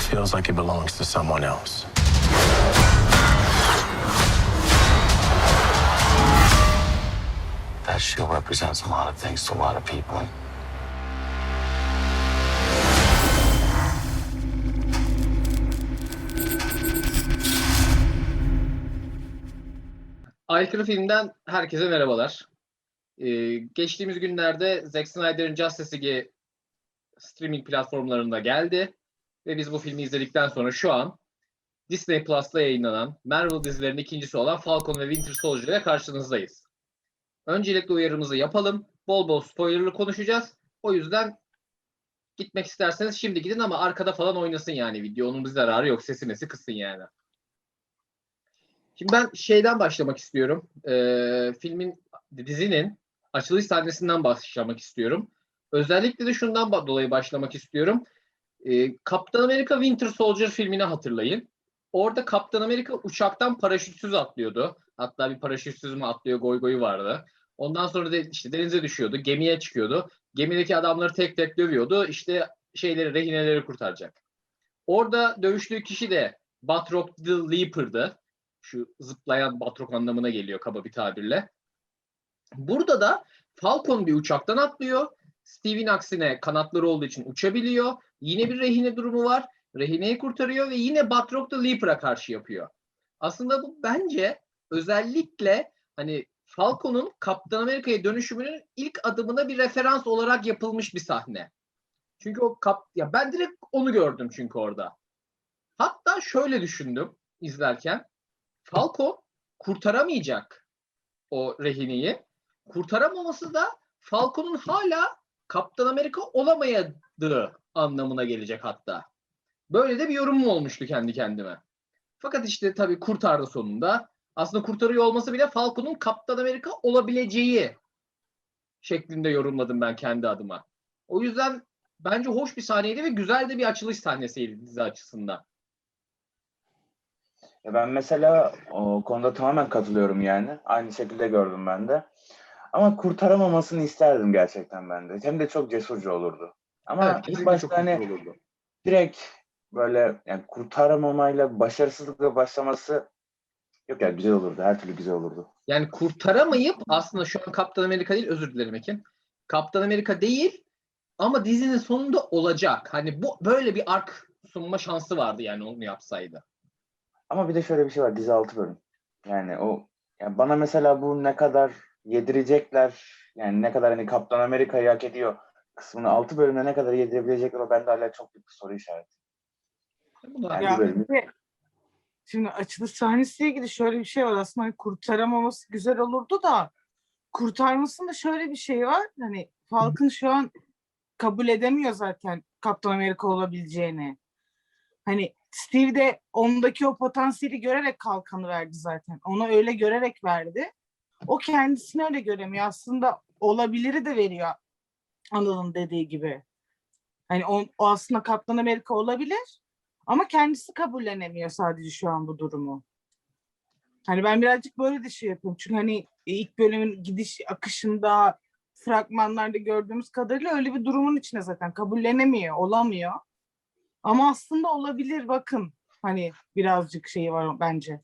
It feels like it belongs to someone else. That shield represents a lot of things to a lot of people. Aykırı Film'den herkese merhabalar. Ee, geçtiğimiz günlerde Zack Snyder'ın Justice League'i streaming platformlarında geldi. Ve biz bu filmi izledikten sonra şu an Disney Plus'ta yayınlanan Marvel dizilerinin ikincisi olan Falcon ve Winter Soldier ile karşınızdayız. Öncelikle uyarımızı yapalım. Bol bol spoilerlı konuşacağız. O yüzden gitmek isterseniz şimdi gidin ama arkada falan oynasın yani video. Onun bir zararı yok. Sesi mesi kısın yani. Şimdi ben şeyden başlamak istiyorum. Ee, filmin, dizinin açılış sahnesinden başlamak istiyorum. Özellikle de şundan dolayı başlamak istiyorum. Ee, Kaptan Amerika Winter Soldier filmini hatırlayın. Orada Kaptan Amerika uçaktan paraşütsüz atlıyordu. Hatta bir paraşütsüz mü atlıyor goy goyu vardı. Ondan sonra da işte denize düşüyordu, gemiye çıkıyordu. Gemideki adamları tek tek dövüyordu. İşte şeyleri, rehineleri kurtaracak. Orada dövüştüğü kişi de Batroc the Leaper'dı şu zıplayan batrok anlamına geliyor kaba bir tabirle. Burada da Falcon bir uçaktan atlıyor. Steve'in aksine kanatları olduğu için uçabiliyor. Yine bir rehine durumu var. Rehineyi kurtarıyor ve yine Batroc the Leaper'a karşı yapıyor. Aslında bu bence özellikle hani Falcon'un Kaptan Amerika'ya dönüşümünün ilk adımına bir referans olarak yapılmış bir sahne. Çünkü o kap ya ben direkt onu gördüm çünkü orada. Hatta şöyle düşündüm izlerken. Falco kurtaramayacak o rehineyi. Kurtaramaması da Falco'nun hala Kaptan Amerika olamayadığı anlamına gelecek hatta. Böyle de bir yorumum olmuştu kendi kendime. Fakat işte tabii kurtardı sonunda. Aslında kurtarıyor olması bile Falco'nun Kaptan Amerika olabileceği şeklinde yorumladım ben kendi adıma. O yüzden bence hoş bir sahneydi ve güzel de bir açılış sahnesiydi dizi açısından. Ya ben mesela o konuda tamamen katılıyorum yani. Aynı şekilde gördüm ben de. Ama kurtaramamasını isterdim gerçekten ben de. Hem de çok cesurca olurdu. Ama Evet, ilk başta hani direkt böyle yani kurtaramamayla başarısızlıkla başlaması yok ya güzel olurdu. Her türlü güzel olurdu. Yani kurtaramayıp aslında şu an Kaptan Amerika değil özür dilerim Ekin. Kaptan Amerika değil ama dizinin sonunda olacak. Hani bu böyle bir ark sunma şansı vardı yani onu yapsaydı. Ama bir de şöyle bir şey var. Dizi 6 bölüm. Yani o yani bana mesela bu ne kadar yedirecekler yani ne kadar hani Kaptan Amerika'yı hak ediyor kısmını 6 bölümde ne kadar yedirebilecekler o bende hala çok büyük bir soru işareti. Yani Ya bölümü- şimdi açılış sahnesiyle ilgili şöyle bir şey var aslında hani kurtaramaması güzel olurdu da kurtarmasında şöyle bir şey var hani Falcon şu an kabul edemiyor zaten Kaptan Amerika olabileceğini. Hani Steve de ondaki o potansiyeli görerek kalkanı verdi zaten. Ona öyle görerek verdi. O kendisini öyle göremiyor. Aslında olabiliri de veriyor Anıl'ın dediği gibi. Hani o, o aslında Kaptan Amerika olabilir. Ama kendisi kabullenemiyor sadece şu an bu durumu. Hani ben birazcık böyle de şey yapıyorum. Çünkü hani ilk bölümün gidiş akışında fragmanlarda gördüğümüz kadarıyla öyle bir durumun içinde zaten kabullenemiyor, olamıyor. Ama aslında olabilir bakın. Hani birazcık şeyi var bence.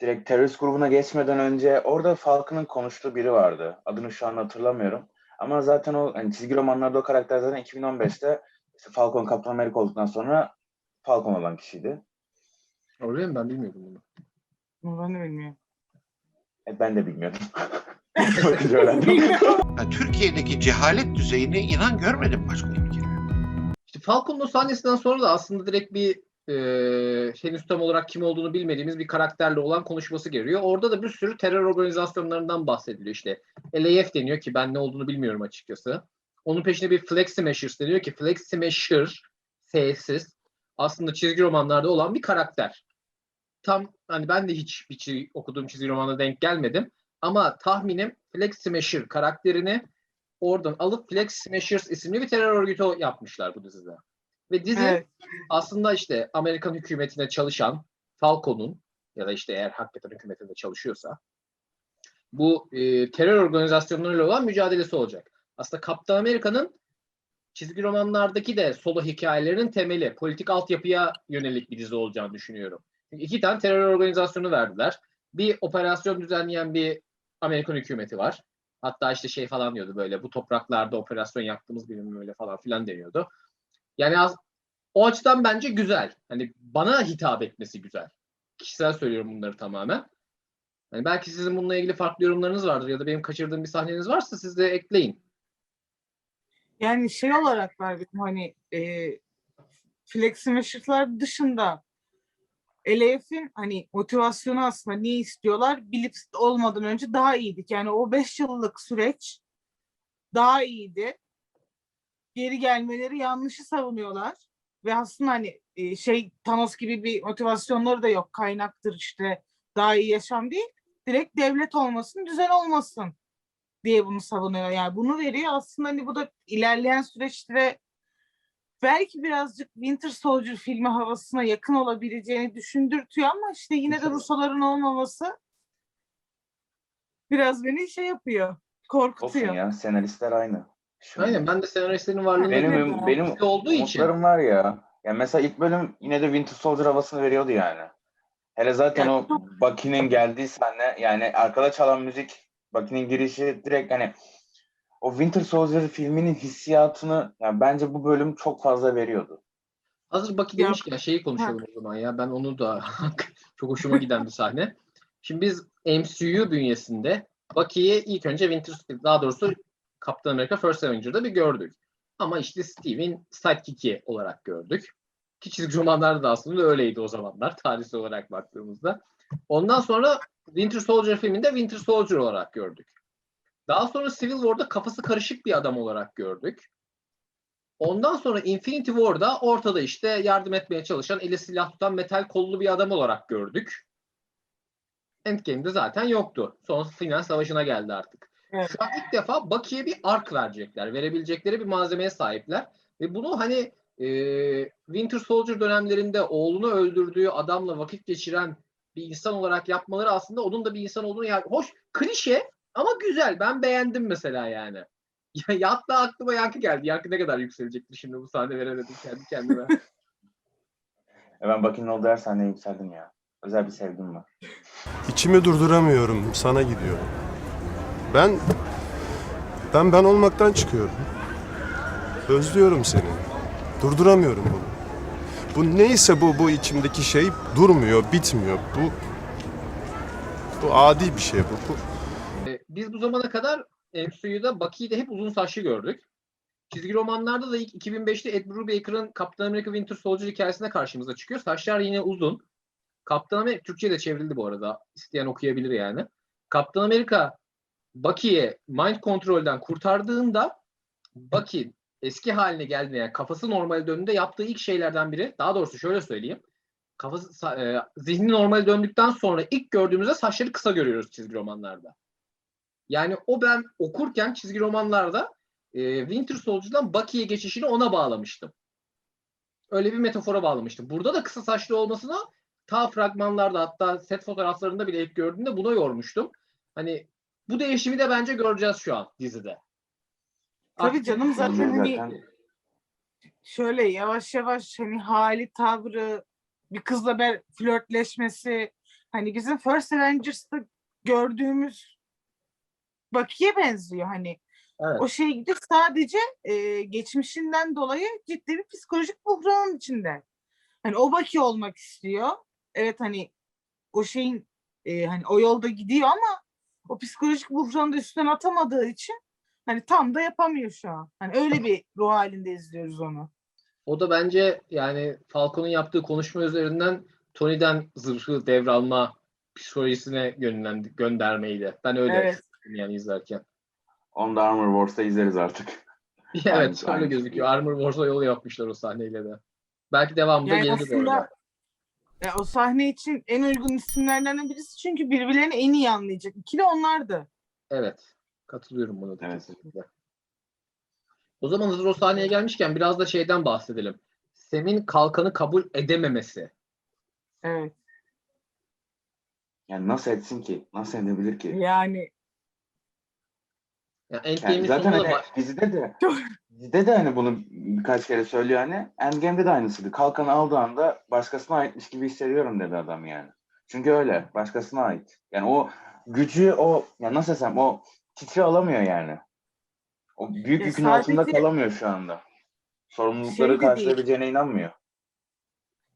Direkt terörist grubuna geçmeden önce orada Falcon'ın konuştuğu biri vardı. Adını şu an hatırlamıyorum. Ama zaten o hani çizgi romanlarda o karakter zaten 2015'te işte Falcon Kaptan Amerika olduktan sonra Falcon olan kişiydi. Öyle mi? Ben bilmiyordum bunu. Bunu Ben de bilmiyorum. E, ben de bilmiyordum. Bakınca öğrendim. Ya Türkiye'deki cehalet düzeyini inan görmedim başka ülkede. İşte Falcon'un sahnesinden sonra da aslında direkt bir e, henüz tam olarak kim olduğunu bilmediğimiz bir karakterle olan konuşması geliyor. Orada da bir sürü terör organizasyonlarından bahsediliyor işte. LAF deniyor ki ben ne olduğunu bilmiyorum açıkçası. Onun peşine bir Flex Smashers deniyor ki Flex Smasher S'siz aslında çizgi romanlarda olan bir karakter. Tam hani ben de hiç bir çi- okuduğum çizgi romana denk gelmedim. Ama tahminim Flex Smasher karakterini oradan alıp Flex Smashers isimli bir terör örgütü yapmışlar bu dizide. Ve dizi Evet. aslında işte Amerikan hükümetine çalışan Falcon'un ya da işte eğer hakikaten hükümetinde çalışıyorsa bu e, terör organizasyonlarıyla olan mücadelesi olacak. Aslında Kaptan Amerika'nın çizgi romanlardaki de solo hikayelerinin temeli, politik altyapıya yönelik bir dizi olacağını düşünüyorum. Çünkü iki tane terör organizasyonu verdiler. Bir operasyon düzenleyen bir Amerikan hükümeti var. Hatta işte şey falan diyordu böyle bu topraklarda operasyon yaptığımız bilim böyle falan filan deniyordu. Yani az, o açıdan bence güzel. Hani bana hitap etmesi güzel. Kişisel söylüyorum bunları tamamen. Hani belki sizin bununla ilgili farklı yorumlarınız vardır ya da benim kaçırdığım bir sahneniz varsa siz de ekleyin. Yani şey olarak verdim hani e, Flex Measure'lar dışında LAF'in hani motivasyonu aslında niye istiyorlar bilip olmadan önce daha iyiydik. Yani o 5 yıllık süreç daha iyiydi. Geri gelmeleri yanlışı savunuyorlar. Ve aslında hani e, şey Thanos gibi bir motivasyonları da yok. Kaynaktır işte daha iyi yaşam değil. Direkt devlet olmasın, düzen olmasın diye bunu savunuyor. Yani bunu veriyor. Aslında hani bu da ilerleyen süreçte belki birazcık Winter Soldier filmi havasına yakın olabileceğini düşündürtüyor ama işte yine de. Rusoların olmaması biraz beni şey yapıyor. Olsun Korkutuyor. ya senaristler aynı. Aynen ben de senaristlerin varlığını benim benim Bizde olduğu için. umutlarım var ya. Yani mesela ilk bölüm yine de Winter Soldier havasını veriyordu yani. Hele zaten o Bucky'nin geldiği sahne yani arkada çalan müzik Bucky'nin girişi direkt hani o Winter Soldier filminin hissiyatını yani bence bu bölüm çok fazla veriyordu. Hazır Baki Ya- demişken şeyi konuşalım o zaman ya. Ben onu da çok hoşuma giden bir sahne. Şimdi biz MCU bünyesinde Bucky'yi ilk önce Winter daha doğrusu Captain America First Avenger'da bir gördük. Ama işte Steve'in sidekick'i olarak gördük. Ki çizgi romanlarda da aslında öyleydi o zamanlar tarihsel olarak baktığımızda. Ondan sonra Winter Soldier filminde Winter Soldier olarak gördük. Daha sonra Civil War'da kafası karışık bir adam olarak gördük. Ondan sonra Infinity War'da ortada işte yardım etmeye çalışan, eli silah tutan metal kollu bir adam olarak gördük. Endgame'de zaten yoktu. Son final savaşına geldi artık. Evet. Şu an ilk defa Bucky'ye bir ark verecekler. Verebilecekleri bir malzemeye sahipler. Ve bunu hani e, Winter Soldier dönemlerinde oğlunu öldürdüğü adamla vakit geçiren bir insan olarak yapmaları aslında onun da bir insan olduğunu yani hoş klişe ama güzel. Ben beğendim mesela yani. Ya, hatta aklıma Yankı geldi. Yankı ne kadar yükselecektir şimdi bu sahne veremedim kendi kendime. E ben Bucky'nin olduğu her sahneye yükseldim ya. Özel bir sevgim var. İçimi durduramıyorum. Sana gidiyorum. Ben ben ben olmaktan çıkıyorum. Özlüyorum seni. Durduramıyorum bunu. Bu neyse bu bu içimdeki şey durmuyor, bitmiyor. Bu bu adi bir şey bu. bu. E, Biz bu zamana kadar Bucky'yi de hep uzun saçlı gördük. Çizgi romanlarda da ilk 2005'te Ed Brubaker'ın Captain America Winter Soldier hikayesinde karşımıza çıkıyor. Saçlar yine uzun. Kaptan Amerika, Türkçe'ye de çevrildi bu arada. İsteyen okuyabilir yani. Kaptan Amerika Bucky'ye mind kontrolden kurtardığında Bucky eski haline geldiğinde yani kafası normale döndüğünde yaptığı ilk şeylerden biri daha doğrusu şöyle söyleyeyim. Kafası e, zihni normale döndükten sonra ilk gördüğümüzde saçları kısa görüyoruz çizgi romanlarda. Yani o ben okurken çizgi romanlarda e, Winter Soldier'dan Bucky'ye geçişini ona bağlamıştım. Öyle bir metafora bağlamıştım. Burada da kısa saçlı olmasına ta fragmanlarda hatta set fotoğraflarında bile ilk gördüğümde buna yormuştum. Hani bu değişimi de bence göreceğiz şu an dizide. Tabii canım zaten hani şöyle yavaş yavaş hani hali tavrı bir kızla ber flörtleşmesi hani bizim First Avengers'ta gördüğümüz Bucky'ye benziyor hani Evet. o şey gidiyor sadece e, geçmişinden dolayı ciddi bir psikolojik buhranın içinde. Hani o Bucky olmak istiyor. Evet hani o şeyin e, hani o yolda gidiyor ama o psikolojik buhranı da üstüne atamadığı için hani tam da yapamıyor şu an. Hani öyle bir ruh halinde izliyoruz onu. O da bence yani Falcon'un yaptığı konuşma üzerinden Tony'den zırhı devralma psikolojisine yönlendi, göndermeydi. Ben öyle Evet. yani izlerken. onu da Armor Wars'ta izleriz artık. evet öyle gözüküyor. Armor Wars'a yol yapmışlar o sahneyle de. Belki devamında Yani gelir bu aslında arada. Ya o sahne için en uygun isimlerden birisi çünkü birbirlerini en iyi anlayacak. İkili onlardı. Evet. Katılıyorum buna da Evet. kesinlikle. O zaman hazır o sahneye gelmişken biraz da şeyden bahsedelim. Sem'in kalkanı kabul edememesi. Evet. Yani nasıl etsin ki? Nasıl edebilir ki? Yani Yani Yani Endgame'in zaten sonunda da hani baş- dizide de Çok- Dizide de hani bunu birkaç kere söylüyor hani. Endgame'de de aynısıydı. Kalkanı aldığı anda başkasına aitmiş gibi hissediyorum dedi adam yani. Çünkü öyle. Başkasına ait. Yani o gücü o ya nasıl desem o titri alamıyor yani. O büyük Ya yükün altında kalamıyor şu anda. Sorumlulukları Şey de değil. karşılayabileceğine inanmıyor.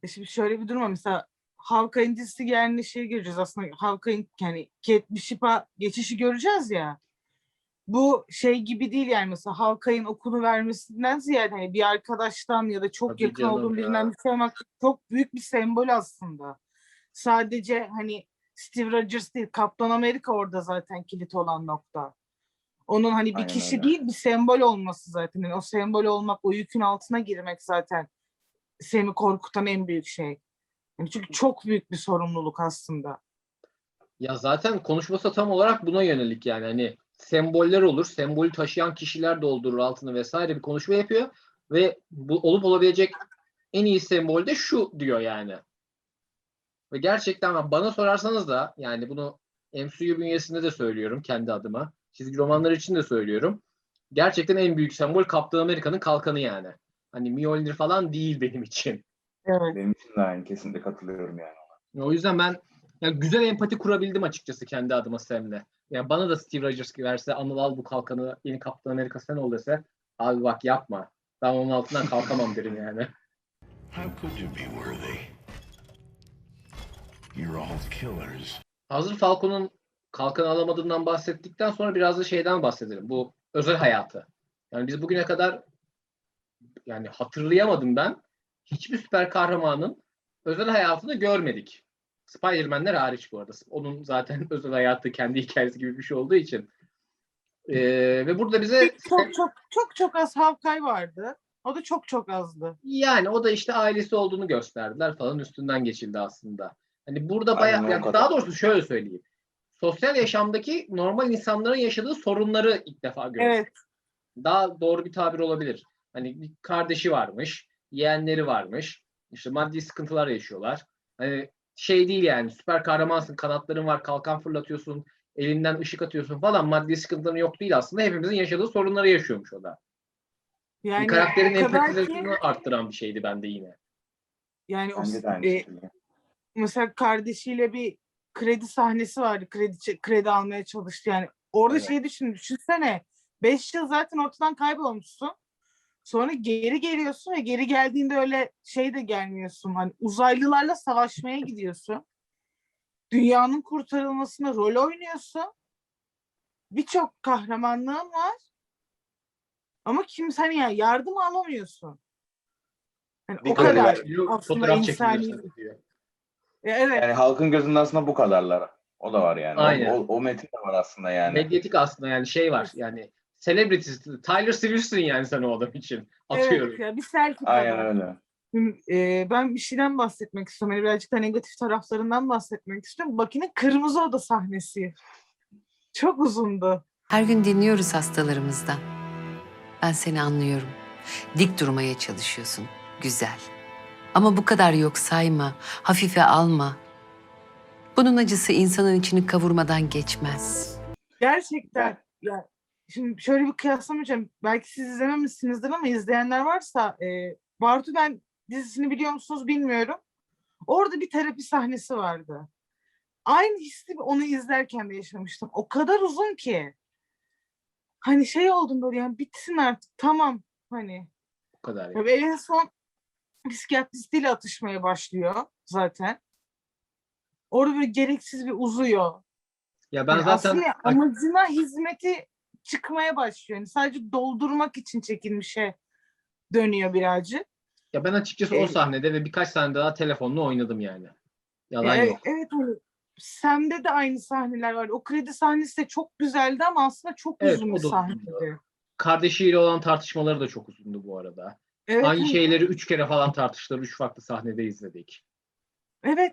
E Şimdi şöyle bir durum var. Mesela Hawkeye'in dizisi geldiğinde şey göreceğiz aslında. Hawkeye'in yani Kate Bishop'a geçişi göreceğiz ya. Bu şey gibi değil yani mesela Hawkeye'in okunu vermesinden ziyade hani bir arkadaştan ya da çok Tabii yakın canım olduğun ya. birinden bir şey almak çok büyük bir sembol aslında. Sadece hani Steve Rogers değil Kaptan Amerika orada zaten kilit olan nokta. Onun hani bir Aynen kişi öyle. değil bir sembol olması zaten. Yani o sembol olmak, o yükün altına girmek zaten seni korkutan en büyük şey. Yani çünkü çok büyük bir sorumluluk aslında. Ya zaten konuşması tam olarak buna yönelik yani hani semboller olur, sembolü taşıyan kişiler doldurur altını vesaire bir konuşma yapıyor ve bu olup olabilecek en iyi sembol de şu diyor yani. Ve gerçekten bana sorarsanız da yani bunu MCU bünyesinde de söylüyorum kendi adıma. Çizgi romanlar için de söylüyorum. Gerçekten en büyük sembol Kaptan Amerika'nın kalkanı yani. Hani Mjolnir falan değil benim için. Evet. Benim için de aynı kesinlikle katılıyorum yani. O yüzden ben ya güzel empati kurabildim açıkçası kendi adıma Sam'le. Yani bana da Steve Rogers verse Anıl al bu kalkanı yeni Kaptan Amerika sen ol dese abi bak yapma. Ben onun altından kalkamam derim yani. How could you be worthy? You're all killers. Hazır Falcon'un kalkan alamadığından bahsettikten sonra biraz da şeyden bahsedelim. Bu özel hayatı. Yani biz bugüne kadar yani hatırlayamadım ben. Hiçbir süper kahramanın özel hayatını görmedik. Spider-Man'ler hariç bu arada. Onun zaten özel hayatı kendi hikayesi gibi bir şey olduğu için. Ee, ve burada bize Çok çok çok çok az Hawkeye vardı. O da çok çok azdı. yani o da işte ailesi olduğunu gösterdiler falan üstünden geçildi aslında. Hani burada bayağı yani daha doğrusu şöyle söyleyeyim. Sosyal yaşamdaki normal insanların yaşadığı sorunları ilk defa gördük. Evet. Daha doğru bir tabir olabilir. Hani bir kardeşi varmış, yeğenleri varmış. işte maddi sıkıntılar yaşıyorlar. Hani şey değil yani süper kahramansın, kanatların var, kalkan fırlatıyorsun, elinden ışık atıyorsun falan. Maddi sıkıntıların yok değil aslında. Hepimizin yaşadığı sorunları yaşıyormuş o da. Yani karakterin empatizasını arttıran bir şeydi bende yine. yani o, e, mesela kardeşiyle bir kredi sahnesi vardı. Kredi kredi almaya çalıştı yani. Orada Evet. şey düşün, düşünsene. 5 yıl zaten ortadan kaybolmuşsun. Sonra geri geliyorsun ve geri geldiğinde öyle şey de gelmiyorsun. Hani uzaylılarla savaşmaya gidiyorsun. Dünyanın kurtarılmasına rol oynuyorsun. Birçok kahramanlığın var. Ama kimse hani yani yardım alamıyorsun. Yani Bir o kadar kadar aslında Fotoğraf insani. Evet. Yani halkın gözünde aslında bu kadarlar. O da var yani. O- Aynen. O, o, metin de var aslında yani. Medyatik aslında yani şey var yani celebrities, Tyler Swifts'in yani sen o adam için atıyorum. Evet ya bir selfie Aynen kadar. öyle. Şimdi, e, ben bir şeyden bahsetmek istiyorum. Yani birazcık da negatif taraflarından bahsetmek istiyorum. Baki'nin Kırmızı Oda sahnesi. Çok uzundu. Her gün dinliyoruz hastalarımızdan. Ben seni anlıyorum. Dik durmaya çalışıyorsun. Güzel. Ama bu kadar yok sayma. Hafife alma. Bunun acısı insanın içini kavurmadan geçmez. Gerçekten. Ya, şimdi şöyle bir kıyaslamayacağım. Belki siz izlememişsinizdir ama izleyenler varsa e, Bartu ben dizisini biliyor musunuz bilmiyorum. Orada bir terapi sahnesi vardı. Aynı hissi onu izlerken de yaşamıştım. O kadar uzun ki. Hani şey oldum böyle yani bitsin artık tamam hani. Bu kadar. Tabii en son psikiyatristiyle atışmaya başlıyor zaten. Orada böyle gereksiz bir uzuyor. Ya ben Yani zaten amacına hizmeti çıkmaya başlıyor. Yani sadece doldurmak için çekilmişe dönüyor birazcık. ya ben açıkçası Şey- o sahnede ve birkaç sahne daha telefonla oynadım yani. Yalan Ya, yok. evet hani Sam'de de aynı sahneler var. O kredi sahnesi de çok güzeldi ama aslında çok Evet, uzun bir sahneydi. Kardeşiyle olan tartışmaları da çok uzundu bu arada. Evet, Aynı şeyleri üç kere falan tartıştılar. Üç farklı sahnede izledik. Evet.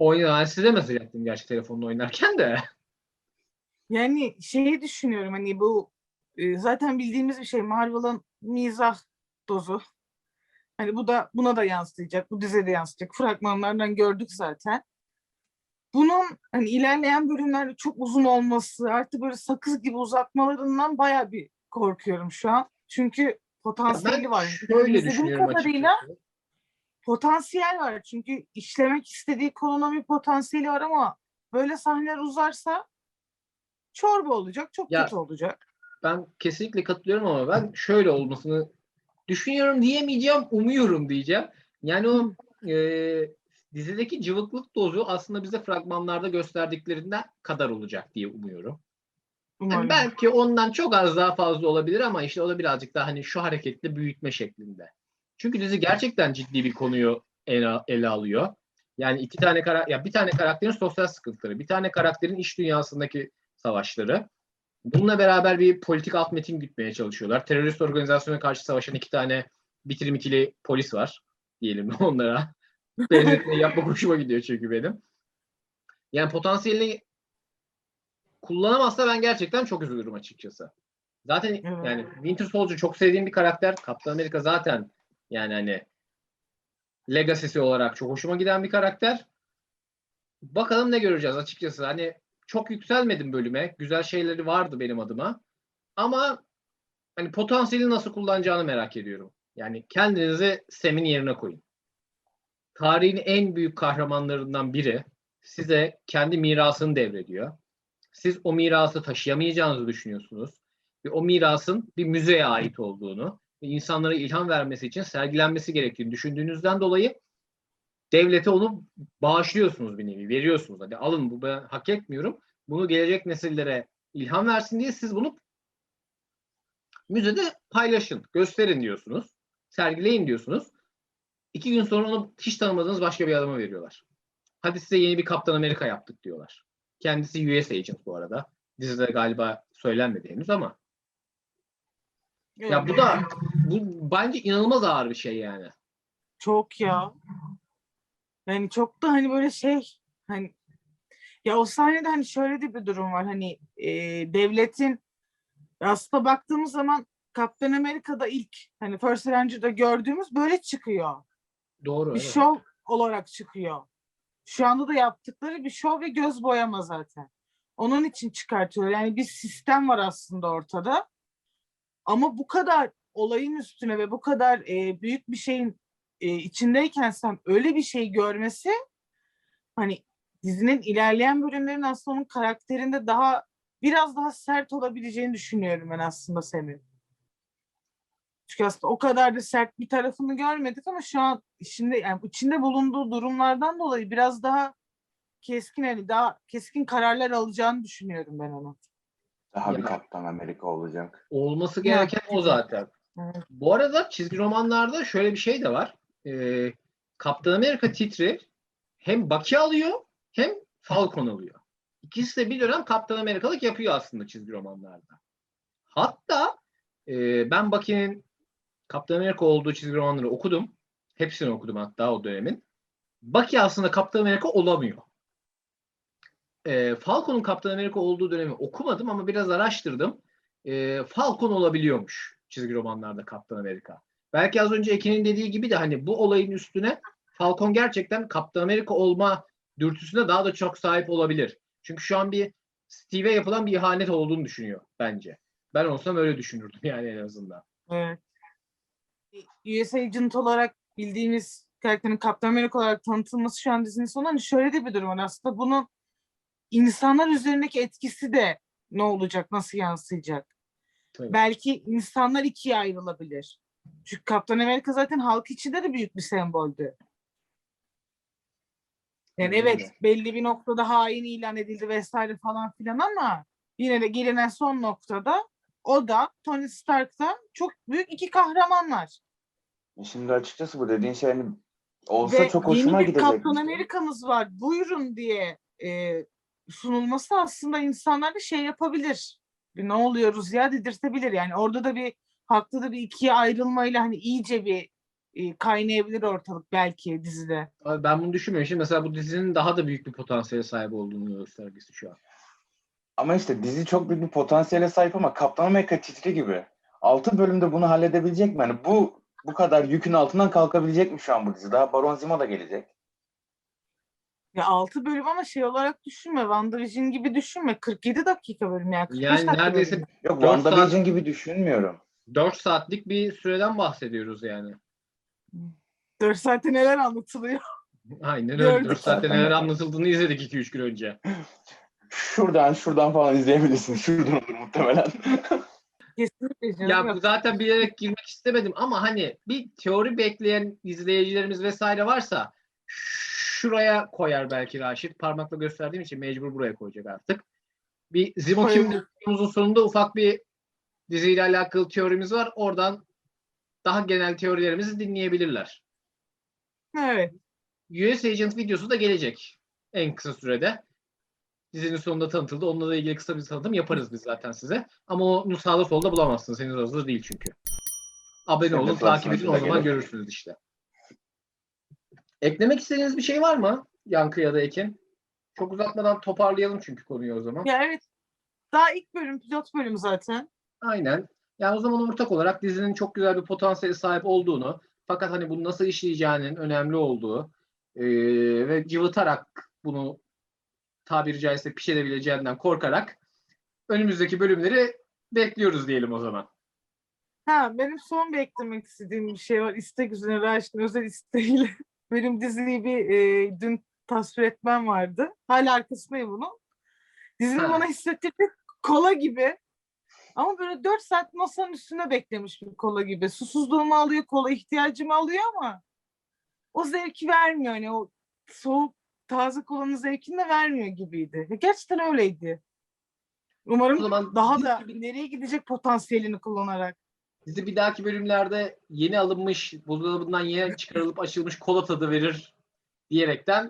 Ben yani size mesaj attım gerçi telefonla oynarken de. Yani şeyi düşünüyorum hani bu e, zaten bildiğimiz bir şey Marvel'ın mizah dozu. Hani bu da buna da yansıyacak, bu dize de yansıyacak. Fragmanlardan gördük zaten. Bunun hani ilerleyen bölümlerde çok uzun olması, artık böyle sakız gibi uzatmalarından bayağı bir korkuyorum şu an. Çünkü potansiyeli var. şöyle düşünüyorum kadarıyla açıkçası. potansiyel var. Çünkü işlemek istediği konunun bir potansiyeli var ama böyle sahneler uzarsa çorba olacak, çok Ya- kötü olacak. Ben kesinlikle katılıyorum ama ben şöyle olmasını düşünüyorum diyemeyeceğim, umuyorum diyeceğim. Yani o e, dizideki cıvıklık dozu aslında bize fragmanlarda gösterdiklerinden kadar olacak diye umuyorum. Yani belki ondan çok az daha fazla olabilir ama işte o da birazcık daha hani şu hareketli büyütme şeklinde. Çünkü dizi gerçekten ciddi bir konuyu ele, ele alıyor. Yani iki tane kara ya bir tane karakterin sosyal sıkıntıları, bir tane karakterin iş dünyasındaki savaşları. Bununla beraber bir politik alt metin gütmeye çalışıyorlar. Terörist organizasyona karşı savaşan iki tane bitirim ikili polis var diyelim onlara. Benzetmeyi yapmak hoşuma gidiyor çünkü benim. Yani potansiyelini kullanamazsa ben gerçekten çok üzülürüm açıkçası. Zaten yani Winter Soldier çok sevdiğim bir karakter. Kaptan Amerika zaten yani hani legacy'si olarak çok hoşuma giden bir karakter. Bakalım ne göreceğiz açıkçası. Hani çok yükselmedim bölüme. Güzel şeyleri vardı benim adıma. Ama hani potansiyeli nasıl kullanacağını merak ediyorum. Yani kendinizi Sam'in yerine koyun. Tarihin en büyük kahramanlarından biri size kendi mirasını devrediyor. Siz o mirası taşıyamayacağınızı düşünüyorsunuz. Ve o mirasın bir müzeye ait olduğunu ve insanlara ilham vermesi için sergilenmesi gerektiğini düşündüğünüzden dolayı devlete onu bağışlıyorsunuz bir nevi, veriyorsunuz. Hadi alın bu ben hak etmiyorum. Bunu gelecek nesillere ilham versin diye siz bunu müzede paylaşın, gösterin diyorsunuz. Sergileyin diyorsunuz. İki gün sonra onu hiç tanımadığınız başka bir adama veriyorlar. Hadi size yeni bir Kaptan Amerika yaptık diyorlar. Kendisi US Agent bu arada. Dizide galiba söylenmedi henüz ama. Ya bu da bu bence inanılmaz ağır bir şey yani. Çok ya. Yani çok da hani böyle şey hani ya o sahnede hani şöyle de bir durum var hani e, devletin aslında baktığımız zaman Kaptan Amerika'da ilk hani First Avenger'da gördüğümüz böyle çıkıyor. Doğru. Bir evet. şov olarak çıkıyor. Şu anda da yaptıkları bir şov ve göz boyama zaten. Onun için çıkartıyor. Yani bir sistem var aslında ortada. Ama bu kadar olayın üstüne ve bu kadar e, büyük bir şeyin e, içindeyken sen öyle bir şey görmesi hani dizinin ilerleyen bölümlerin aslında onun karakterinde daha biraz daha sert olabileceğini düşünüyorum ben aslında senin. Çünkü aslında o kadar da sert bir tarafını görmedik ama şu an içinde yani içinde bulunduğu durumlardan dolayı biraz daha keskin hani daha keskin kararlar alacağını düşünüyorum ben onu. Daha bir Ya. Kaptan Amerika olacak. Olması gereken o zaten. Evet. Bu arada çizgi romanlarda şöyle bir şey de var. Ee, Kaptan Amerika titri hem Bucky alıyor hem Falcon alıyor. İkisi de bir dönem Kaptan Amerikalık yapıyor aslında çizgi romanlarda. Hatta e, ben Bucky'nin Kaptan Amerika olduğu çizgi romanları okudum. Hepsini okudum hatta o dönemin. Bucky aslında Kaptan Amerika olamıyor. E, Falcon'un Kaptan Amerika olduğu dönemi okumadım ama biraz araştırdım. E, Falcon olabiliyormuş çizgi romanlarda Kaptan Amerika. Belki az önce Ekin'in dediği gibi de hani bu olayın üstüne Falcon gerçekten Kaptan Amerika olma dürtüsüne daha da çok sahip olabilir. Çünkü şu an bir Steve'e yapılan bir ihanet olduğunu düşünüyor bence. Ben olsam öyle düşünürdüm yani en azından. Evet. US Agent olarak bildiğimiz karakterin Kaptan Amerika olarak tanıtılması şu an dizinin sonu. Hani şöyle de bir durum var aslında bunun insanlar üzerindeki etkisi de ne olacak, nasıl yansıyacak? Tabii. Belki insanlar ikiye ayrılabilir. Çünkü Kaptan Amerika zaten halk içinde de büyük bir semboldü. Yani evet belli bir noktada hain ilan edildi vesaire falan filan ama yine de gelinen son noktada o da Tony Stark da çok büyük iki kahramanlar. E Şimdi açıkçası bu dediğin şey hani olsa Ve çok hoşuma yeni bir gidecek. Kaptan Amerika'mız var buyurun diye e, sunulması aslında insanlarda şey yapabilir. Bir ne oluyoruz ya dedirtebilir. Yani orada da bir haklı da bir ikiye ayrılmayla hani iyice bir e, kaynayabilir ortalık belki dizide. Abi ben bunu düşünmüyorum. Şimdi mesela bu dizinin daha da büyük bir potansiyele sahip olduğunu göstergesi şu an. Ama işte dizi çok büyük bir potansiyele sahip ama Kaptan Amerika titri gibi. 6 bölümde bunu halledebilecek mi? Hani bu bu kadar yükün altından kalkabilecek mi şu an bu dizi? Daha Baron Zemo da gelecek. Ya 6 bölüm ama şey olarak düşünme. WandaVision gibi düşünme. 47 dakika bölüm yani. 45 Yani dakika neredeyse bölüm. Yok WandaVision gibi düşünmüyorum. 4 saatlik bir süreden bahsediyoruz yani. 4 saatte neler anlatılıyor. Aynen öyle. Gördük 4 saatte neler anlatıldığını izledik 2-3 gün önce. Şuradan şuradan falan izleyebilirsin. Şuradan olur muhtemelen. Kesinlikle canım. Ya bu zaten bilerek girmek istemedim ama hani bir teori bekleyen izleyicilerimiz vesaire varsa şuraya koyar belki Raşit. Parmakla gösterdiğim için mecbur buraya koyacak artık. Bir Zimo Koyalım. Kim videomuzun sonunda ufak bir diziyle alakalı teorimiz var. Oradan daha genel teorilerimizi dinleyebilirler. Evet. US Agent videosu da gelecek en kısa sürede. Dizinin sonunda tanıtıldı. Onunla da ilgili kısa bir tanıtım yaparız biz zaten size. Ama onu sağda solda bulamazsınız. Henüz hazır değil çünkü. Abone olun, takip edin o zaman gelir. görürsünüz işte. Eklemek istediğiniz bir şey var mı? Yankı ya da Ekin? Çok uzatmadan toparlayalım çünkü konuyu o zaman. Ya evet. Daha ilk bölüm, pilot bölüm zaten. Aynen. Yani o zaman ortak olarak dizinin çok güzel bir potansiyeli sahip olduğunu fakat hani bunu nasıl işleyeceğinin önemli olduğu eee, ve cıvıtarak bunu tabiri caizse pişirebileceğinden korkarak önümüzdeki bölümleri bekliyoruz diyelim o zaman. Ha benim son bir eklemek istediğim bir şey var. İstek üzerine Raşit'in özel isteğiyle. Benim diziyi bir e, dün tasvir etmem vardı. Hala arkasındayım bunun. Dizinin Ha. bana hissettirdiği kola gibi. Ama böyle 4 saat masanın üstüne beklemiş bir kola gibi. Susuzluğumu alıyor, kola ihtiyacımı alıyor ama o zevki vermiyor. Hani o soğuk taze kolanın zevkini de vermiyor gibiydi. Gerçekten öyleydi. Umarım O zaman daha da nereye gidecek potansiyelini kullanarak. Dizi bir dahaki bölümlerde yeni alınmış, buzdolabından yeni çıkarılıp açılmış kola tadı verir diyerekten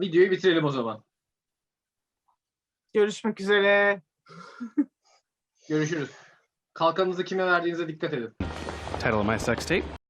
videoyu bitirelim o zaman. Görüşmek üzere. Görüşürüz. Kalkanınızı kime verdiğinize dikkat edin. Title of my sex tape